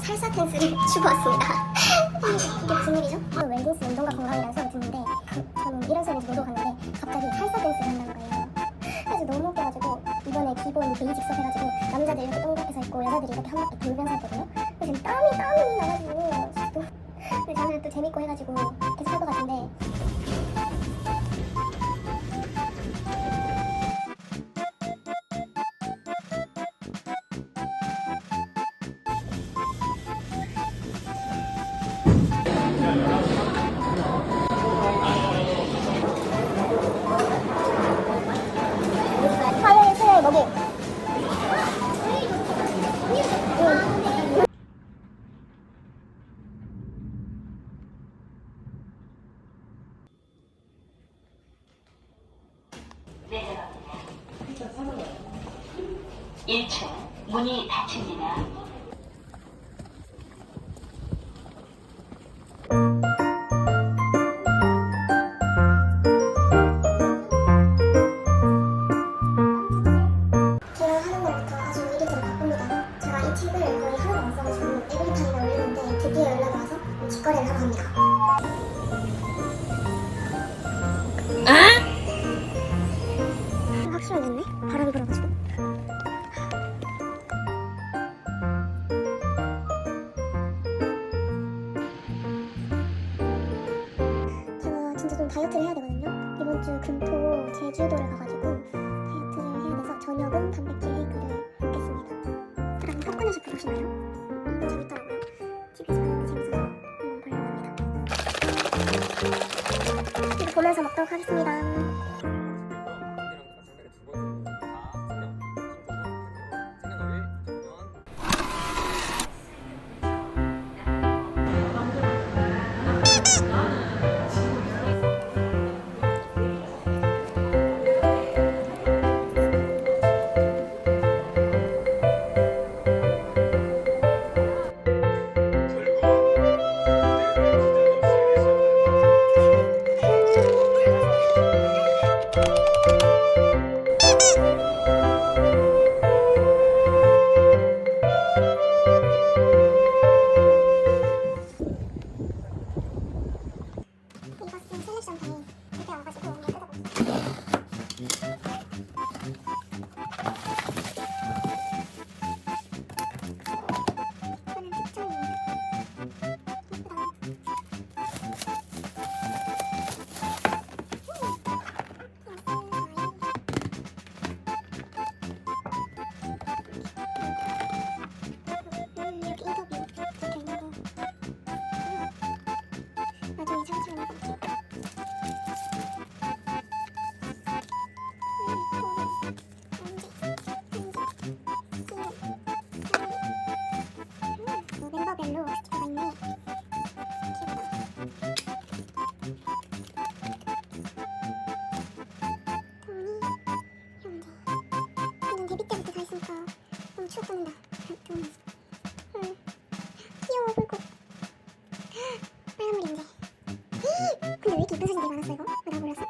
살사 댄스를 추고 왔습니다. 이게 무슨 일이죠? 저는 웰빙스 운동과 건강이라는 수업을 듣는데 그, 저는 이런 수업인지 모르고 갔는데 갑자기 살사 댄스를 한다는 거예요. 그래서 너무 웃겨가지고 이번에 기본 베이직 수업 해가지고 남자들이 이렇게 동그랗게 서 있고 여자들이 이렇게 한 바퀴 돌면서 했거든요. 그래서 땀이 땀이 나가지고 근데 저는 또 재밌고 해가지고 계속 할 것 같은데 1층 문이 닫힙니다. 기억하는 것부터 아주 일일이 바쁩니다. 제가 이 팁을 거의 하나도 안 써가지고 에브리타임에 올렸는데 드디어 연락이 와서 직거래를 하러 갑니다. 아? 확실하겠네? 바람이 불어가지고. 다이어트를 해야 되거든요. 이번 주 금토 제주도를 가가지고 다이어트를 해야 돼서 저녁은 단백질 쉐이크를 먹겠습니다. 그럼 팝콘에서 보시나요? 이거 재밌더라고요. TV에서 봤는데 재밌어서 한번 보려고 합니다. 이거 보면서 먹도록 하겠습니다. 이쁜 사진들이 많았어 이거? 왜나 몰랐어?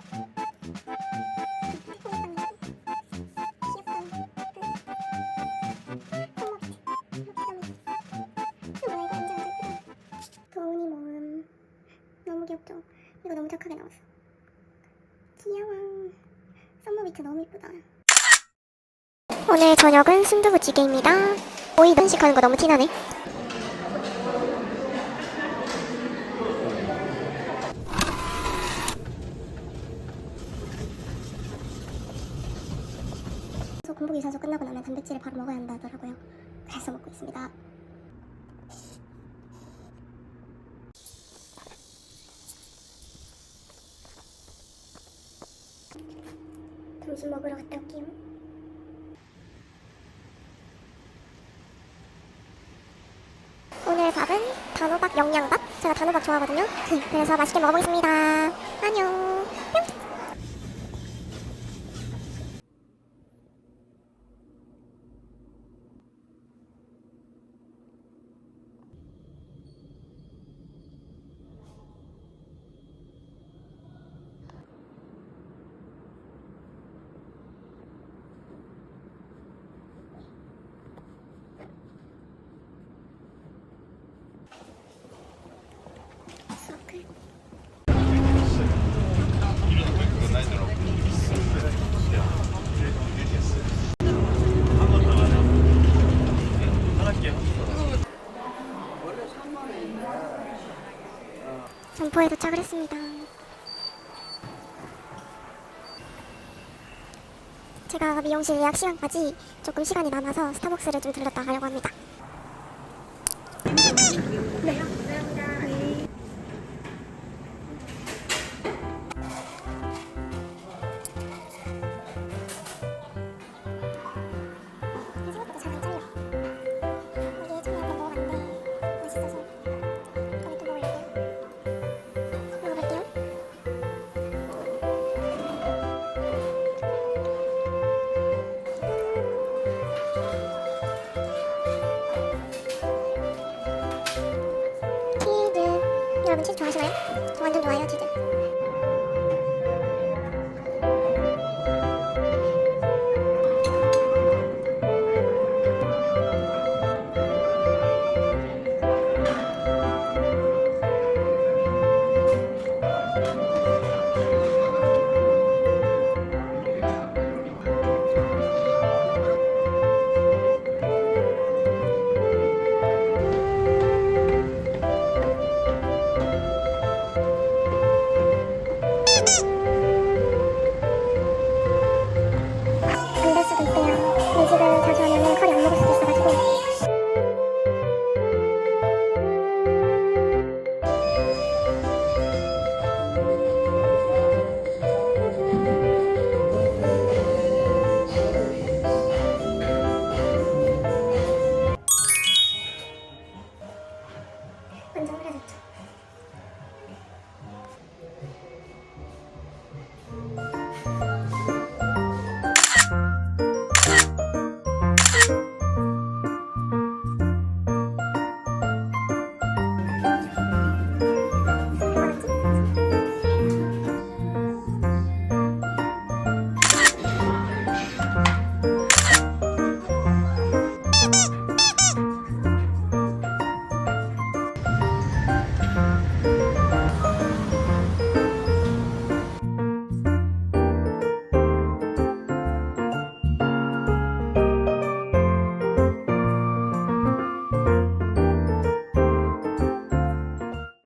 너무? 이거 너무 착하게 나왔어. 귀여워. 썸머비트 너무 이쁘다. 오늘 저녁은 순두부찌개입니다. 오이 단식하는 거 너무 티나네. 공복 유산소 끝나고 나면 단백질을 바로 먹어야 한다 하더라고요. 그래서 먹고 있습니다. 점심 먹으러 갔다 올게요. 오늘 밥은 단호박 영양밥. 제가 단호박 좋아하거든요. 그래서 맛있게 먹어보겠습니다. 안녕. 점포에 도착을 했습니다. 제가 미용실 예약 시간까지 조금 시간이 남아서 스타벅스를 좀 들렀다 가려고 합니다. 여러분 치즈